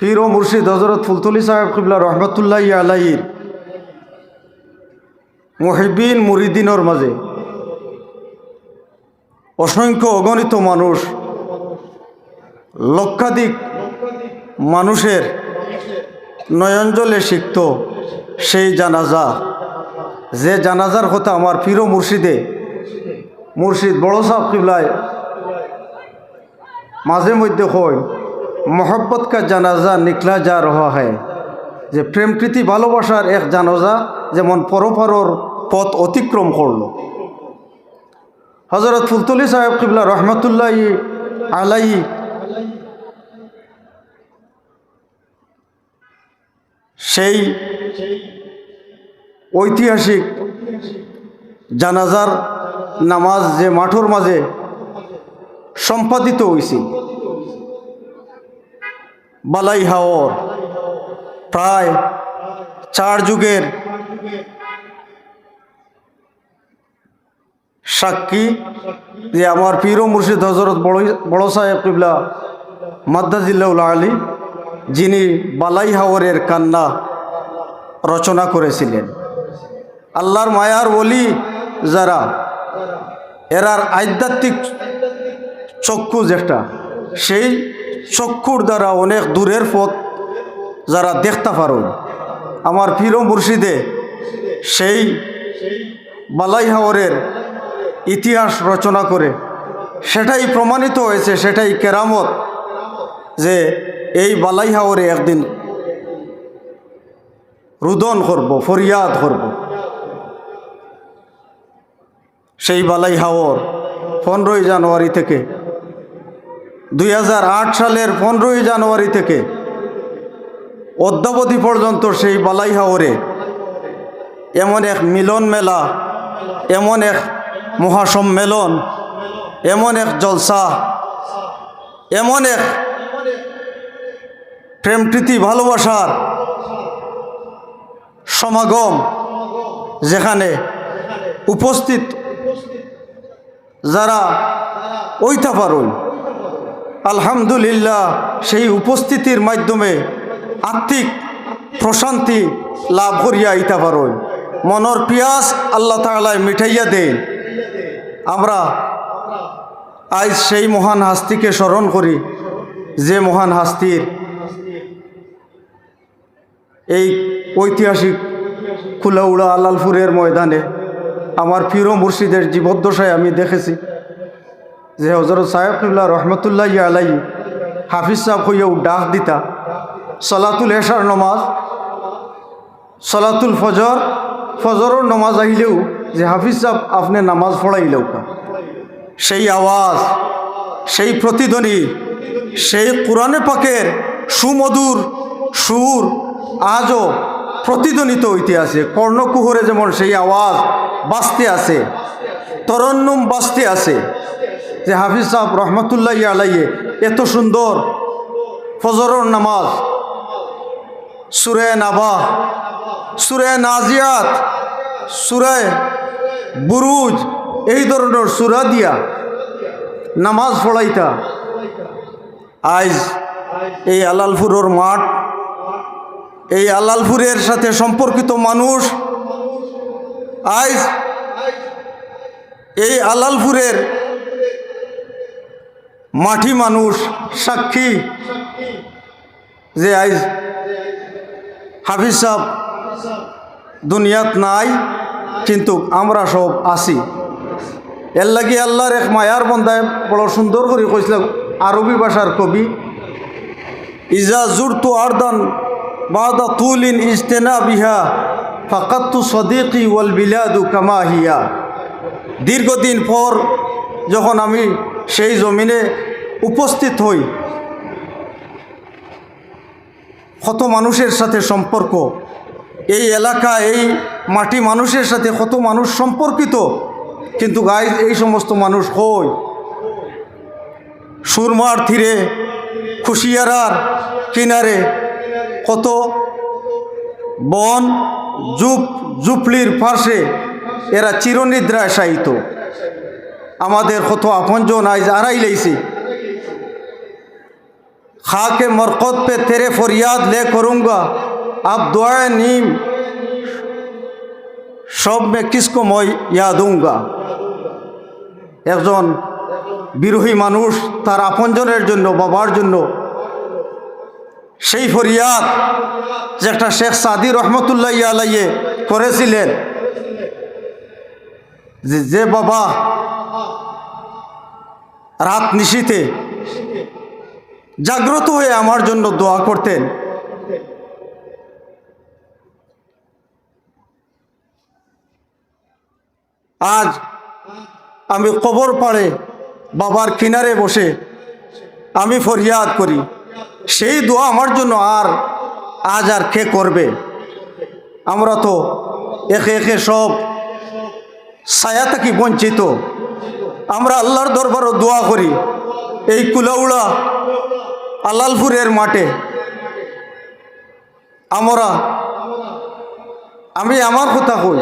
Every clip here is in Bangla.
পীর ও মুর্শিদ হজরত ফুলতুলি সাহেব কিবলা রহমতুল্লাহ আলাইর মহিবিন মুরিদিনের মাঝে অসংখ্য অগণিত মানুষ, লক্ষাধিক মানুষের নয়ঞ্জলে শিখত সেই জানাজা। যে জানাজার কথা আমার পীর মুর্শিদে, মুর্শিদ বড় সাহেব কিবলায় মাঝে মধ্যে হয়। মোহব্বত কা জানাজা নিকলা যা রহা হয় যে প্রেম প্রীতি ভালোবাসার এক জানাজা যেমন পরপরর পথ অতিক্রম করল। হজরত ফুলতুলি সাহেব কিবলা রহমতুল্লাহ আলাই সেই ঐতিহাসিক জানাজার নামাজ যে মাঠর মাঝে সম্পাদিত হয়েছিল বালাই হাওর। প্রায় চার যুগের সাক্ষী যে আমার পীর মুর্শিদ হজরত বড় বড় সাহেব কিবলা মাদ্দাজিল্লাউল আলী, যিনি বালাই হাওরের কান্না রচনা করেছিলেন। আল্লাহর মায়ার বলি যারা, এরার আধ্যাত্মিক চক্ষু যেটা, সেই চক্ষুর দ্বারা অনেক দূরের পথ যারা দেখতে পারো আমার পীর ও মুর্শিদে সেই বালাই হাওরের ইতিহাস রচনা করে, সেটাই প্রমাণিত হয়েছে, সেটাই কেরামত যে এই বালাই হাওরে একদিন রুদন করব, ফরিয়াদ করব। সেই বালাই হাওর পনেরোই জানুয়ারি থেকে দু হাজার আট সালের পনেরোই জানুয়ারি থেকে অদ্যাবধি পর্যন্ত সেই বালাই হাওরে এমন এক মিলন মেলা, এমন এক মহাসম্মেলন, এমন এক জলসা, এমন এক প্রেম প্রীতি ভালোবাসার সমাগম যেখানে উপস্থিত যারা ওইতা পারুন আলহামদুলিল্লাহ, সেই উপস্থিতির মাধ্যমে আর্থিক প্রশান্তি লাভ করিয়া আইতা পারুন মনর পিয়াস আল্লাহ তালায় মিঠাইয়া দেন। আমরা আজ সেই মহান হাস্তিকে স্মরণ করি, যে মহান হাস্তির এই ঐতিহাসিক কুলাউড়া আলালপুরের ময়দানে আমার পীর ও মুর্শিদের জীবদ্দশায় আমি দেখেছি। যে হজরত সাহেবুল্লাহ রহমতুল্লাহ আলাই হাফিজ সাহেব হইয়াও ডাক দিতা, সলাতুল এশার নমাজ, সলাতুল ফজর, ফজরের নমাজ আহিলেও যে হাফিজ সাহেব আপনি নামাজ পড়াইলেও কা সেই আওয়াজ, সেই প্রতিধ্বনি, সেই কোরআনে পাকের সুমধুর সুর আজও প্রতিধ্বনিত হইতে আছে, কর্ণকুহরে যেমন সেই আওয়াজ বাঁচতে আছে, তরন্নুম বাঁচতে আছে। যে হাফিজ সাহেব রহমতুল্লাহ আলাইয়ে এত সুন্দর ফজরের নামাজ। সুরে নাবা, সুরে নাজিয়াত, সুরে বুরুজ, এই ধরনের সুরা দিয়া নামাজ পড়াইতা। আজ এই আলালপুরের মাঠ, এই আলালপুরের সাথে সম্পর্কিত মানুষ, আজ এই আলালপুরের মাটি মানুষ, সাক্ষী। যে আজ হাফিজ সাহ দুনিয়াত নাই, কিন্তু আমরা সব আছি। এর লাগি আল্লাহর এক মায়ার বন্ধায় বড় সুন্দর করে কইছিলাম আরবি ভাষার কবি, ইজা জুরতু আরদান বাদা তুলিন ইজতেনা বিহা, ফাকাত্তু সদিকি ওয়াল বিলাদু কামাহিয়া দীর্ঘদিন পর যখন আমি সেই জমিনে উপস্থিত হই কত মানুষের সাথে সম্পর্ক, এই এলাকা, এই মাটি মানুষের সাথে কত মানুষ সম্পর্কিত, কিন্তু গায়ে এই সমস্ত মানুষ হই সুরমার থিরে খুশিয়ারার কিনারে কত বন, জুপ, জুপলির পাশে এরা চিরনিদ্রায় শায়িত আমাদের কত আপনজন আজ আড়াই লেছি খাকে মরকত পে তেরে ফরিয়াদ লে করুঙ্গা। আপ দোয়ায় নিম। সব মে কিসকো মই ইয়াদুঙ্গা। একজন বিরোহী মানুষ তার আপনজনের জন্য, বাবার জন্য সেই ফরিয়াদ যে একটা শেখ সাদি রহমতুল্লাহ ইয়ালাইয়ে করেছিলেন। যে বাবা রাত নিশিতে জাগ্রত হয়ে আমার জন্য দোয়া করতেন। আজ আমি কবর পাড়ে বাবার কিনারে বসে আমি ফরিয়াদ করি। সেই দোয়া আমার জন্য আর, আজ আর কে করবে? আমরা তো একে একে সব ছায়া থাকি বঞ্চিত। আমরা আল্লাহর দরবারও দোয়া করি এই কুলাউড়া আলালপুরের মাঠে। আমরা, আমি আমার কথা কই,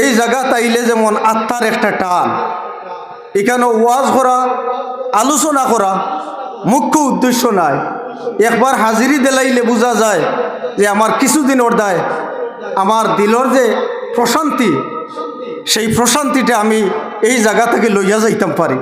এই জায়গা তাইলে যেমন আত্মার একটা টান, এখানে ওয়াজ করা, আলোচনা করা মুখ্য উদ্দেশ্য নাই। একবার হাজিরি দেলাইলে বোঝা যায় যে আমার কিছুদিন অর্দায় আমার দিলর যে প্রশান্তি, সেই প্রশান্তিটা আমি এই জায়গা থেকে লইয়া যাইতাম পারি।